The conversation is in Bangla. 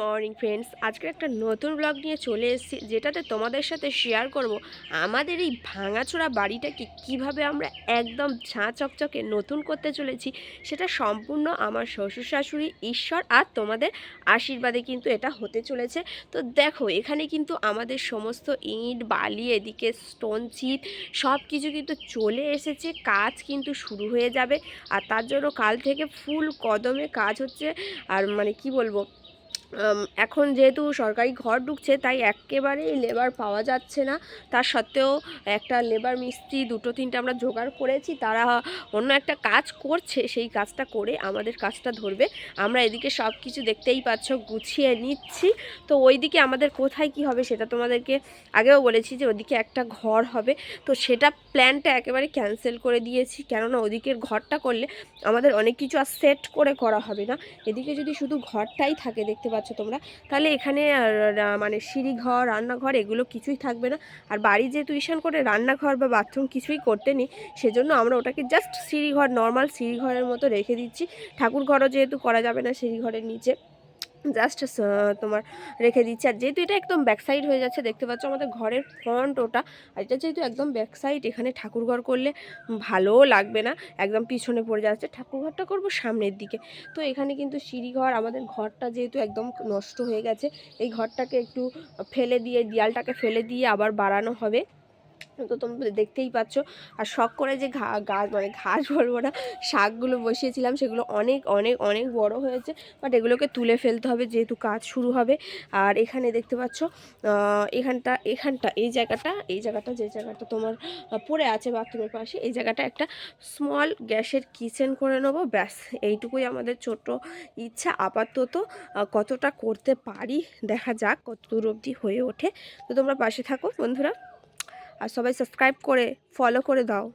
মর্নিং ফ্রেন্ডস আজকে একটা নতুন ব্লগ নিয়ে চলে এসেছি, যেটাতে তোমাদের সাথে শেয়ার করব আমাদের এই ভাঙাচোরা বাড়িটাকে কীভাবে আমরা একদম ঝাঁ চকচকে নতুন করতে চলেছি, সেটা সম্পূর্ণ আমার শ্বশুর শাশুড়ি, ঈশ্বর আর তোমাদের আশীর্বাদে কিন্তু এটা হতে চলেছে। তো দেখো, এখানে কিন্তু আমাদের সমস্ত ইট, বালি, এদিকে স্টোন চিট সব কিছু কিন্তু চলে এসেছে, কাজ কিন্তু শুরু হয়ে যাবে। আর তার জন্য কাল থেকে ফুল কদমে কাজ হচ্ছে, আর মানে কি বলব এখন যেহেতু সরকারি ঘর ঢুকছে, তাই একেবারেই লেবার পাওয়া যাচ্ছে না। তার সত্ত্বেও একটা লেবার মিস্ত্রি দুটো তিনটে আমরা জোগাড় করেছি, তারা অন্য একটা কাজ করছে, সেই কাজটা করে আমাদের কাজটা ধরবে। আমরা এদিকে সব কিছু দেখতেই পাচ্ছ, গুছিয়ে নিচ্ছি। তো ওইদিকে আমাদের কোথায় কি হবে সেটা তোমাদেরকে আগেও বলেছি যে ওদিকে একটা ঘর হবে। তো সেটা প্ল্যানটা একেবারে ক্যান্সেল করে দিয়েছি, কেননা ওদিকের ঘরটা করলে আমাদের অনেক কিছু আর সেট করে করা হবে না। এদিকে যদি শুধু ঘরটাই থাকে, দেখতে পাচ্ছ তোমরা? তাহলে এখানে মানে সিঁড়িঘর, রান্নাঘর এগুলো কিছুই থাকবে না। আর বাড়ি যেহেতু টিউশন করে রান্নাঘর বা বাথরুম কিছুই করতে নি সেজন্য আমরা ওটাকে জাস্ট সিঁড়িঘর নর্মাল সিঁড়িঘরের মতো রেখে দিচ্ছি। ঠাকুর ঘরও যেহেতু করা যাবে না সিঁড়িঘরের নিচে। জাস্ট তোমার রেখে দিচ্ছি। আর যেহেতু এটা একদম ব্যাক সাইড হয়ে যাচ্ছে, দেখতে পাচ্ছ আমাদের ঘরের ফ্রন্ট ওটা। আর এটা যেহেতু একদম ব্যাক সাইড এখানে ঠাকুর ঘর করলে ভালোও লাগবে না। একদম পিছনে পড়ে যাচ্ছে। ঠাকুর ঘরটা করব সামনের দিকে। তো এখানে কিন্তু সিঁড়িঘর, আমাদের ঘরটা যেহেতু একদম নষ্ট হয়ে গেছে, এই ঘরটাকে একটু ফেলে দিয়ে, দেয়ালটাকে ফেলে দিয়ে আবার বাড়ানো হবে। তো তোমরা দেখতেই পাচ্ছ। আর শখ করে যে ঘা গাছ মানে ঘাস বলব না, শাকগুলো বসিয়েছিলাম, সেগুলো অনেক অনেক অনেক বড় হয়েছে, বাট এগুলোকে তুলে ফেলতে হবে যেহেতু কাজ শুরু হবে। আর এখানে দেখতে পাচ্ছ এখানটা এখানটা, এই জায়গাটা এই জায়গাটা, যে জায়গাটা তোমার পড়ে আছে বাথরুমের পাশে, এই জায়গাটা একটা স্মল গ্যাসের কিচেন করে নেব, ব্যাস, এইটুকুই আমাদের ছোট ইচ্ছা। আপাতত কতটা করতে পারি, দেখা যাক কত দূর অবধি হয়ে ওঠে। তো তোমরা পাশে থাকো, বন্ধুরা। আর সবাই সাবস্ক্রাইব করে ফলো করে দাও।